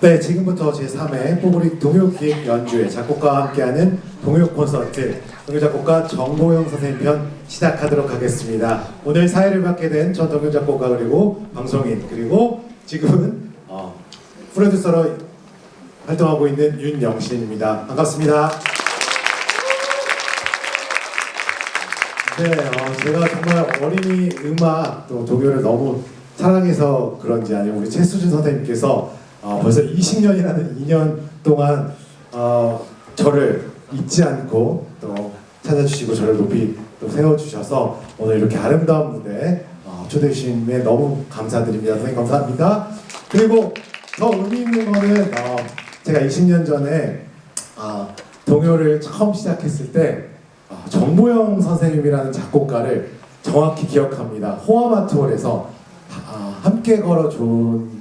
네, 지금부터 제3회 뽀글이 동요 기획 연주회 작곡가와 함께하는 동요 콘서트 동요 작곡가 정보영 선생님 편 시작하도록 하겠습니다. 오늘 사회를 맡게 된 전 동요 작곡가 그리고 방송인 그리고 지금은 어, 프로듀서로 활동하고 있는 윤영신입니다. 반갑습니다. 네, 어, 제가 정말 어린이 음악 또 동요를 너무 사랑해서 그런지 아니면 우리 최수진 선생님께서 어, 벌써 20년이라는 2년 동안 어, 저를 잊지 않고 또 찾아주시고 저를 높이 또 세워주셔서 오늘 이렇게 아름다운 무대 어, 초대해 주심에 너무 감사드립니다. 선생님 감사합니다. 그리고 더 의미 있는 거는 어, 제가 20년 전에 아, 동요를 처음 시작했을 때 아, 정보영 선생님이라는 작곡가를 정확히 기억합니다. 호화마트홀에서 아, 함께 걸어 좋은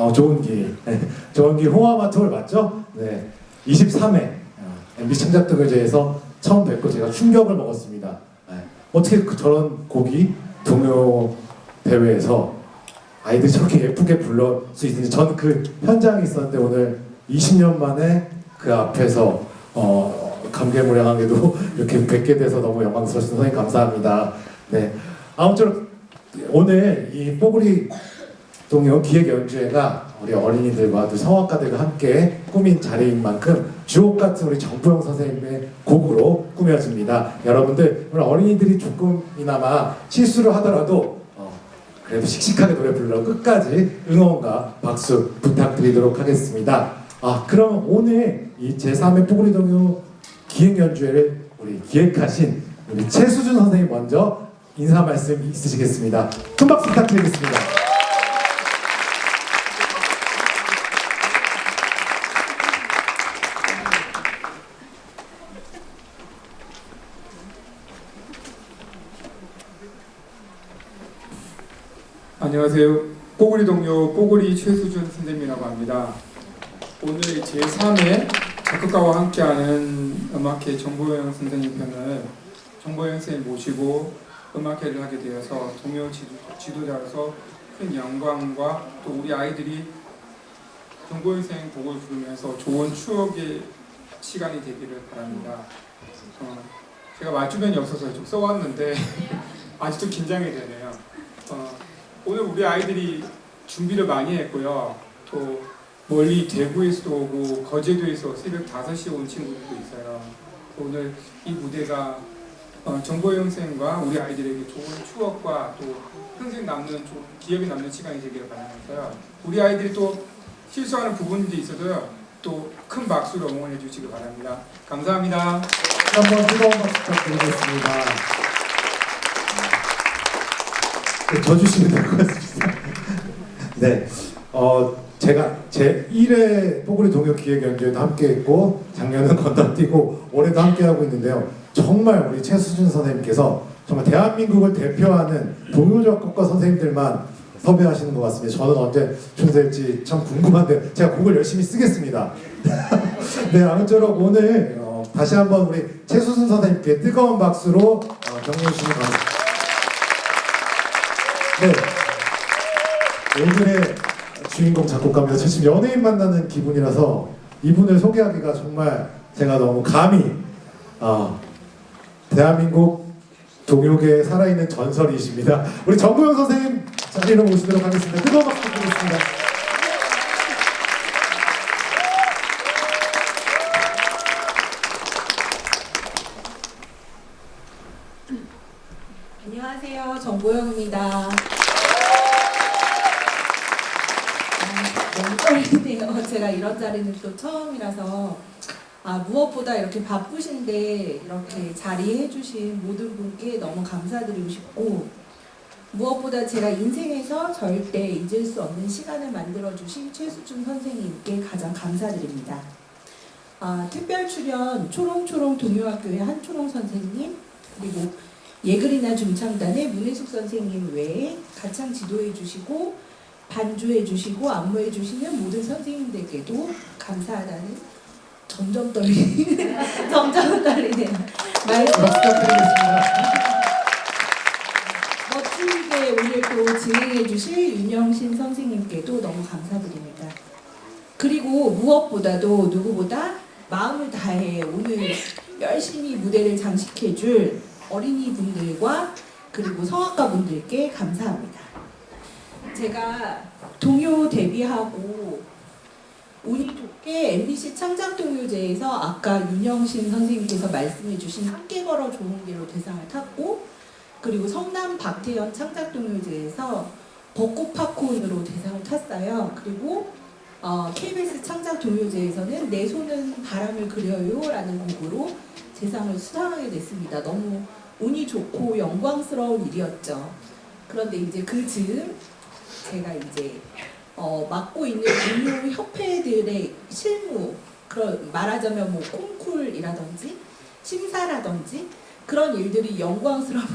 어, 좋은 길 네, 좋은 길 호화마트홀 맞죠? 네 23회 MB 창작등을제에서 처음 뵙고 제가 충격을 먹었습니다. 네, 어떻게 그 저런 곡이 동요 대회에서 아이들이 저렇게 예쁘게 불러 수 있는지 저는 그 현장에 있었는데 오늘 20년 만에 그 앞에서 어, 감개무량하게도 이렇게 뵙게 돼서 너무 영광스럽습니다. 선생님 감사합니다. 네 아무쪼록 오늘 이 뽀글이 동요 기획 연주회가 우리 어린이들과 또 성악가들과 함께 꾸민 자리인 만큼 주옥 같은 우리 정보영 선생님의 곡으로 꾸며집니다. 여러분들 오늘 어린이들이 조금이나마 실수를 하더라도 어, 그래도 씩씩하게 노래 불러 끝까지 응원과 박수 부탁드리도록 하겠습니다. 아 그럼 오늘 이 제3회 뽀글이 동요 기획 연주회를 우리 기획하신 우리 최수준 선생님 먼저 인사 말씀 있으시겠습니다. 큰 박수 부탁드리겠습니다. 안녕하세요. 뽀글이 동료 뽀글이 최수준 선생님이라고 합니다. 오늘 제3회 작곡가와 함께하는 음악회 정보영 선생님 편을 정보영 선생님 모시고 음악회를 하게 되어서 동요 지도, 지도자로서 큰 영광과 또 우리 아이들이 정보영 선생님 곡을 부르면서 좋은 추억의 시간이 되기를 바랍니다. 어, 제가 맞주변이 없어서 좀 써왔는데 아직도 긴장이 되네요. 어, 오늘 우리 아이들이 준비를 많이 했고요. 또 멀리 대구에서도 오고 거제도에서 새벽 5시에 온 친구들도 있어요. 오늘 이 무대가 어, 정보영 선생과 우리 아이들에게 좋은 추억과 또 평생 남는 기억에 남는 시간이 되기를 바라면서요. 우리 아이들이 또 실수하는 부분도 있어도요. 또큰 박수로 응원해 주시기 바랍니다. 감사합니다. 한번 뜨거운 박수 부탁드리겠습니다. 네, 저 주시면 될 것 같습니다. 네, 어, 제가 제 1회 뽀글이 동요 기획 연주에도 함께 했고 작년은 건너뛰고 올해도 함께 하고 있는데요. 정말 우리 최수준 선생님께서 정말 대한민국을 대표하는 동요 작곡가 선생님들만 섭외하시는 것 같습니다. 저는 언제 초대될지 참 궁금한데 제가 곡을 열심히 쓰겠습니다. 네, 아무쪼록 오늘 어, 다시 한번 우리 최수순 선생님께 뜨거운 박수로 어, 격려해 주시면 감사합니다. 네, 오늘의 주인공 작곡가입니다. 저 지금 연예인 만나는 기분이라서 이분을 소개하기가 정말 제가 너무 감히 어, 대한민국 동요계에 살아있는 전설이십니다. 우리 정구영 선생님 자리로 모시도록 하겠습니다. 뜨거운 박수 드리겠습니다. 안녕하세요. 정보영입니다. 아, 너무 떨리네요. 제가 이런 자리는 또 처음이라서 아, 무엇보다 이렇게 바쁘신데 이렇게 자리해 주신 모든 분께 너무 감사드리고 싶고 무엇보다 제가 인생에서 절대 잊을 수 없는 시간을 만들어 주신 최수준 선생님께 가장 감사드립니다. 아, 특별 출연 초롱초롱 동요학교의 한초롱 선생님 그리고 예글이나 중창단의 문혜숙 선생님 외에 가창 지도해 주시고 반주해 주시고 안무해 주시는 모든 선생님들께도 감사하다는 점점 떨리는 점점 떨리는 말씀 부탁드리겠습니다. 멋지게 오늘 또 진행해 주실 윤영신 선생님께도 너무 감사드립니다. 그리고 무엇보다도 누구보다 마음을 다해 오늘 열심히 무대를 장식해 줄 어린이분들과 그리고 성악가 분들께 감사합니다. 제가 동요 데뷔하고 운이 좋게 MBC 창작동요제에서 아까 윤영신 선생님께서 말씀해 주신 함께 걸어 좋은 길로 대상을 탔고 그리고 성남 박태현 창작동요제에서 벚꽃 팝콘으로 대상을 탔어요. 그리고 어, KBS 창작동요제에서는 내 손은 바람을 그려요라는 곡으로 대상을 수상하게 됐습니다. 너무 운이 좋고 영광스러운 일이었죠. 그런데 이제 그 즈음 제가 이제 어, 맡고 있는 동료 협회들의 실무 그런 말하자면 뭐 콩쿨이라든지 심사라든지 그런 일들이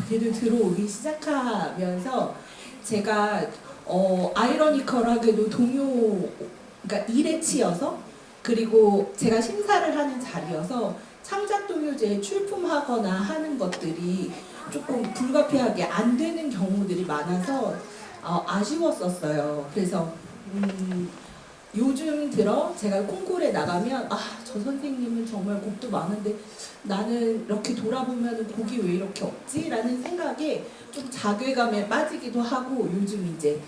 일을 들어오기 시작하면서 제가 어, 아이러니컬하게도 동요 그러니까 일에 치여서 그리고 제가 심사를 하는 자리여서 창작동요제에 출품하거나 하는 것들이 조금 불가피하게 안 되는 경우들이 많아서 어, 아쉬웠었어요. 그래서 음, 요즘 들어 제가 콩쿠르에 나가면 아 저 선생님은 정말 곡도 많은데 나는 이렇게 돌아보면 곡이 왜 이렇게 없지 라는 생각에 좀 자괴감에 빠지기도 하고 요즘 이제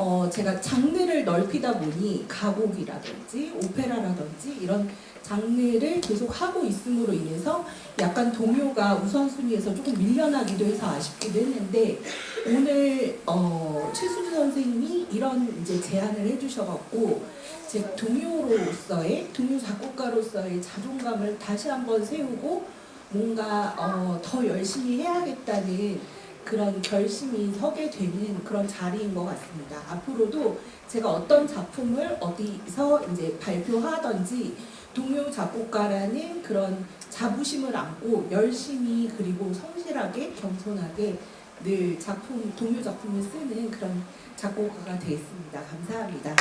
어 제가 장르를 넓히다 보니 가곡이라든지 오페라라든지 이런 장르를 계속 하고 있음으로 인해서 약간 동요가 우선순위에서 조금 밀려나기도 해서 아쉽기도 했는데 오늘 어 최수주 선생님이 이런 이제 제안을 해주셔갖고 제 동요로서의 동요 작곡가로서의 자존감을 다시 한번 세우고 뭔가 어, 더 열심히 해야겠다는 그런 결심이 서게 되는 그런 자리인 것 같습니다. 앞으로도 제가 어떤 작품을 어디서 이제 발표하든지 동요 작곡가라는 그런 자부심을 안고 열심히 그리고 성실하게 겸손하게 늘 작품 동요 작품을 쓰는 그런 작곡가가 되겠습니다. 감사합니다.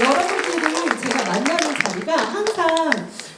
여러분들을 제가 만나는 자리가 항상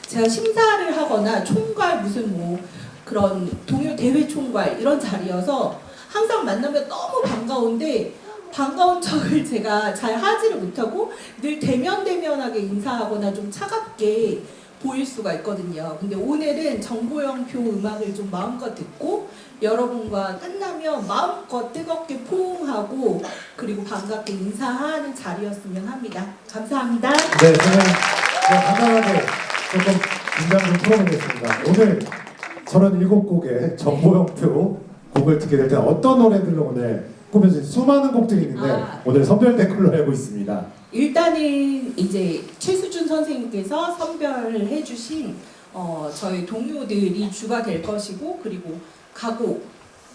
제가 심사를 하거나 총괄 무슨 뭐 그런 동요 대회 총괄 이런 자리여서 항상 만나면 너무 반가운데 반가운 척을 제가 잘 하지를 못하고 늘 대면대면하게 인사하거나 좀 차갑게 보일 수가 있거든요. 근데 오늘은 정보영표 음악을 좀 마음껏 듣고 여러분과 끝나면 마음껏 뜨겁게 포옹하고 그리고 반갑게 인사하는 자리였으면 합니다. 감사합니다. 네, 저는 네, 간단하게 조금 긴장 좀 풀어보겠습니다. 오늘 37곡의 정보형표 곡을 듣게 될 때 어떤 노래들로 오늘 꾸며진 수많은 곡들이 있는데 아. 오늘 선별된 걸로 알고 있습니다. 일단은 이제 최수준 선생님께서 선별을 해주신 어, 저희 동료들이 주가 될 것이고 그리고 가곡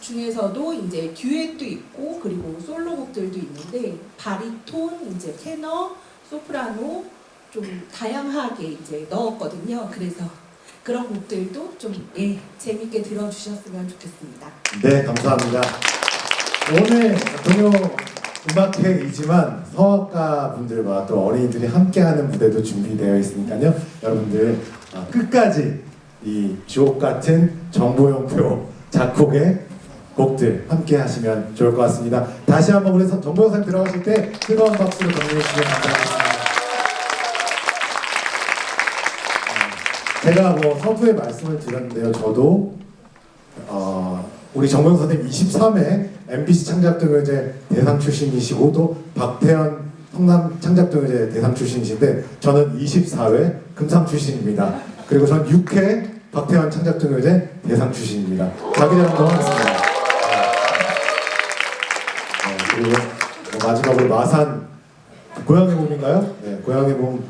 중에서도 이제 듀엣도 있고 그리고 솔로곡들도 있는데 바리톤, 이제 테너, 소프라노 좀 다양하게 이제 넣었거든요. 그래서 그런 곡들도 좀 예, 재밌게 들어주셨으면 좋겠습니다. 네, 감사합니다. 오늘 동요 음악회이지만 성악가 분들과 또 어린이들이 함께하는 무대도 준비되어 있으니까요. 여러분들 어, 끝까지 이 주옥 같은 정보용표 작곡의 곡들 함께 하시면 좋을 것 같습니다. 다시 한번 우리 선- 정보 영상 들어가실 때 뜨거운 박수로 격려해 주시면 감사하겠습니다. 제가 뭐 서두에 말씀을 드렸는데요. 저도 어, 우리 정명 선생님 23회 MBC 창작동요제 대상 출신이시고 또 박태현 성남 창작동요제 대상 출신이신데 저는 24회 금상 출신입니다. 그리고 전 6회 박태현 창작동요제 대상 출신입니다. 자기 자랑 좀 하겠습니다. 네, 그리고 뭐 마지막으로 마산 고향의 몸인가요? 네, 고향의 몸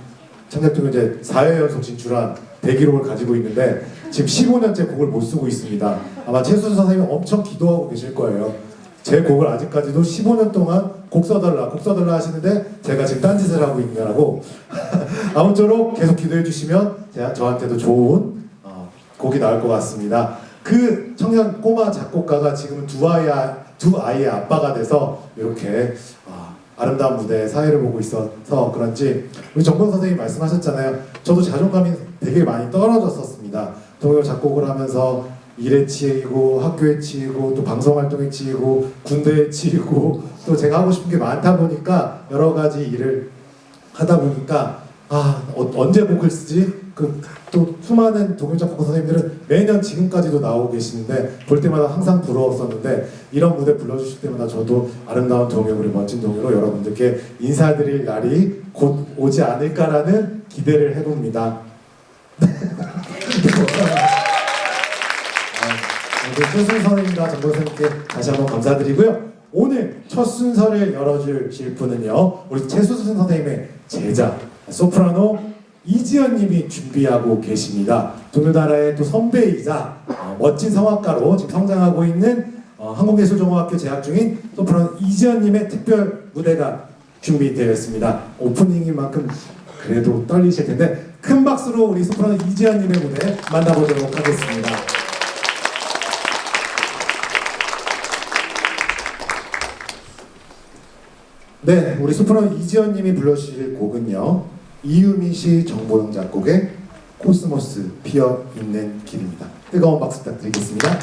창작동요제 4회 연속 진출한 대기록을 가지고 있는데 지금 15년째 곡을 못 쓰고 있습니다. 아마 최수준 선생님 엄청 기도하고 계실 거예요. 제 곡을 아직까지도 15년 동안 곡 써달라, 곡 써달라 하시는데 제가 지금 딴짓을 하고 있느라고 아무쪼록 계속 기도해 주시면 제가 저한테도 좋은 어, 곡이 나올 것 같습니다. 그 청년 꼬마 작곡가가 지금 두 아이 두 아이의 아빠가 돼서 이렇게 아, 아름다운 무대 사회를 보고 있어서 그런지 우리 정권 선생님 말씀하셨잖아요. 저도 자존감이 되게 많이 떨어졌었습니다. 동요 작곡을 하면서 일에 치이고 학교에 치이고 또 방송 활동에 치이고 군대에 치이고 또 제가 하고 싶은 게 많다 보니까 여러 가지 일을 하다 보니까 아 어, 언제 곡을 쓰지? 그 또 수많은 동요 작곡가 선생님들은 매년 지금까지도 나오고 계시는데 볼 때마다 항상 부러웠었는데 이런 무대 불러주실 때마다 저도 아름다운 동요 그리고 멋진 동요로 여러분들께 인사드릴 날이 곧 오지 않을까라는 기대를 해봅니다. 아, 오늘 최순 선생님과 정보 선생님께 다시 한번 감사드리고요. 오늘 첫 순서를 열어주실 분은요, 우리 최수순 선생님의 제자 소프라노 이지연님이 준비하고 계십니다. 동요나라의 또 선배이자 어, 멋진 성악가로 지금 성장하고 있는 어, 한국예술종합학교 재학 중인 소프라노 이지연님의 특별 무대가 준비되어 있습니다. 오프닝인 만큼 그래도 떨리실 텐데 큰 박수로 우리 소프라노 이지연님의 무대 만나보도록 하겠습니다. 네, 우리 소프라노 이지연님이 불러주실 곡은요 이유미 씨 정보영 작곡의 코스모스 피어 있는 길입니다. 뜨거운 박수 부탁드리겠습니다.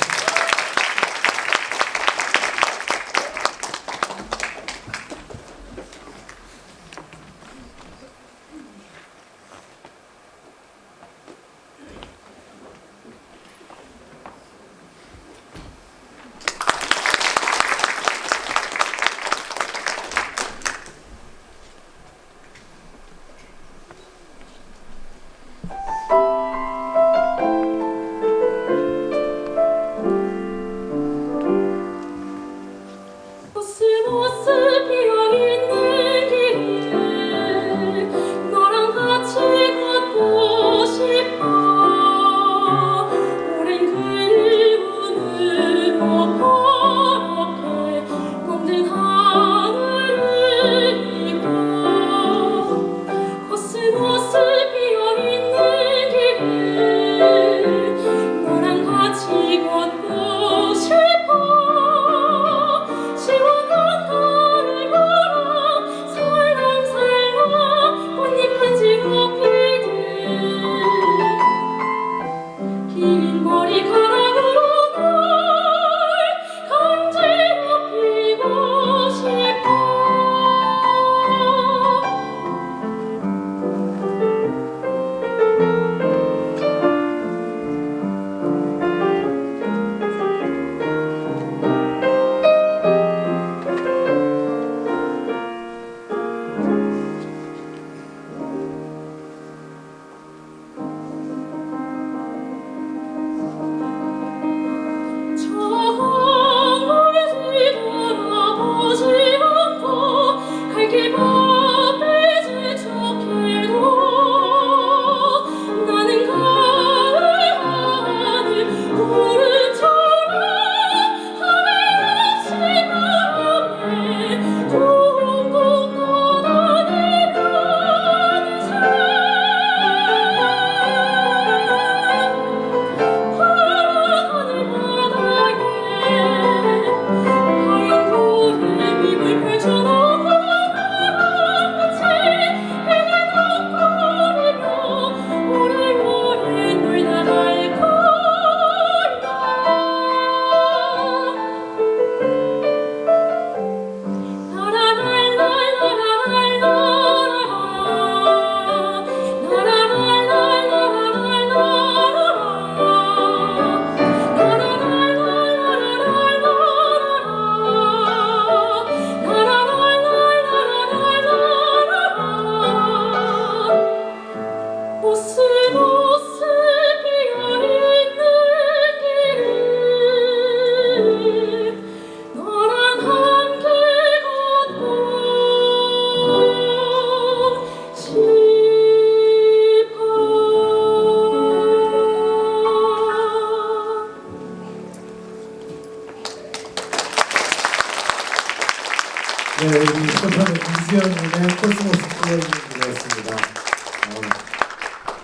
네, 우리 소프라노 이지연님의 코스모스 플레이였습니다.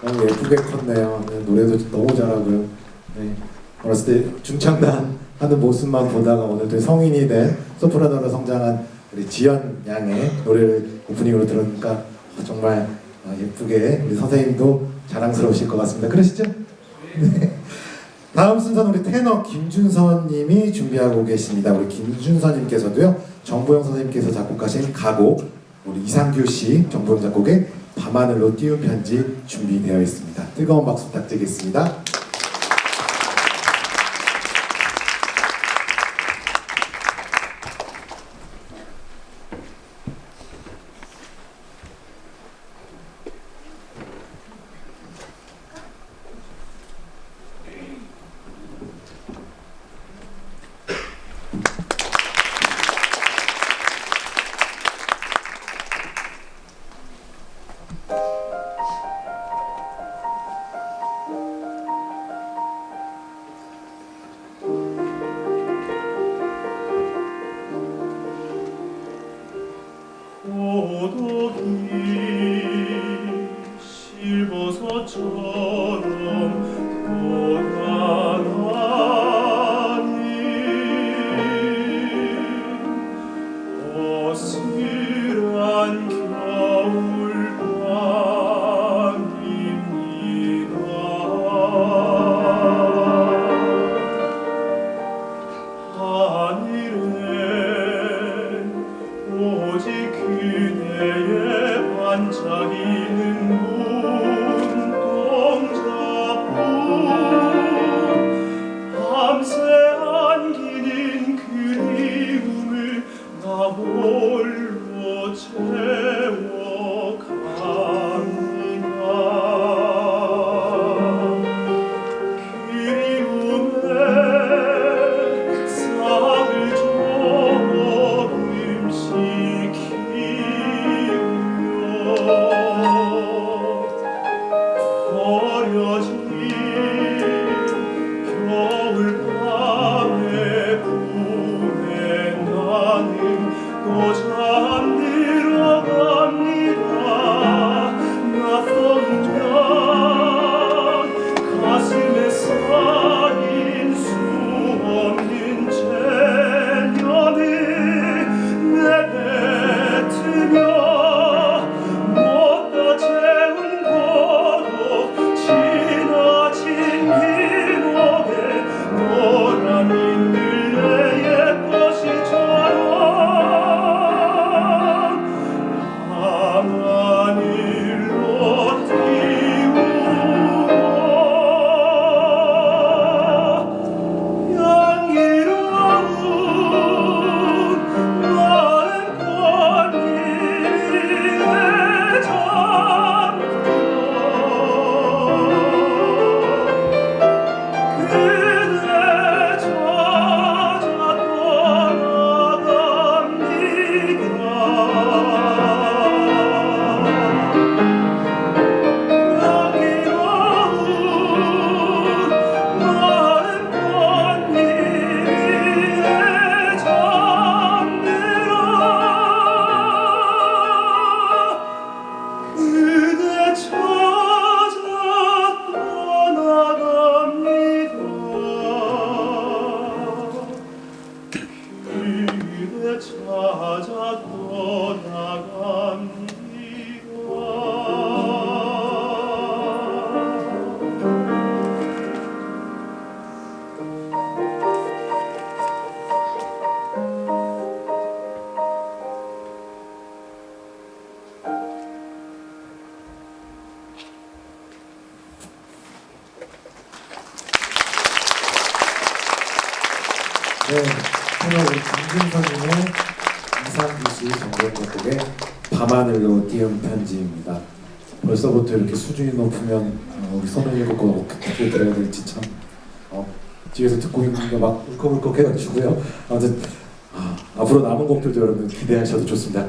어, 너무 예쁘게 컸네요. 네, 노래도 너무 잘하고요. 네, 어렸을 때 중창단 하는 모습만 보다가 오늘 또 성인이 된 소프라노로 성장한 우리 지연 양의 노래를 오프닝으로 들으니까 정말 어, 예쁘게 우리 선생님도 자랑스러우실 것 같습니다. 그러시죠? 네. 다음 순서는 우리 테너 김준선님이 준비하고 계십니다. 우리 김준선님께서도요 정보영 선생님께서 작곡하신 가곡 우리 이상규 씨 정보영 작곡의 밤하늘로 띄운 편지 준비되어 있습니다. 뜨거운 박수 부탁드리겠습니다. 오직 hoje 네, 우리 김준선님의 이상규 씨 정보영 작곡의 밤하늘로 띄운 편지입니다. 벌써부터 이렇게 수준이 높으면 어, 우리 손을 읽고 어떻게 들어야 될지 참 어, 뒤에서 듣고 있는 게막 울컥울컥 해가지고요. 아무튼 아, 앞으로 남은 곡들도 여러분 기대하셔도 좋습니다.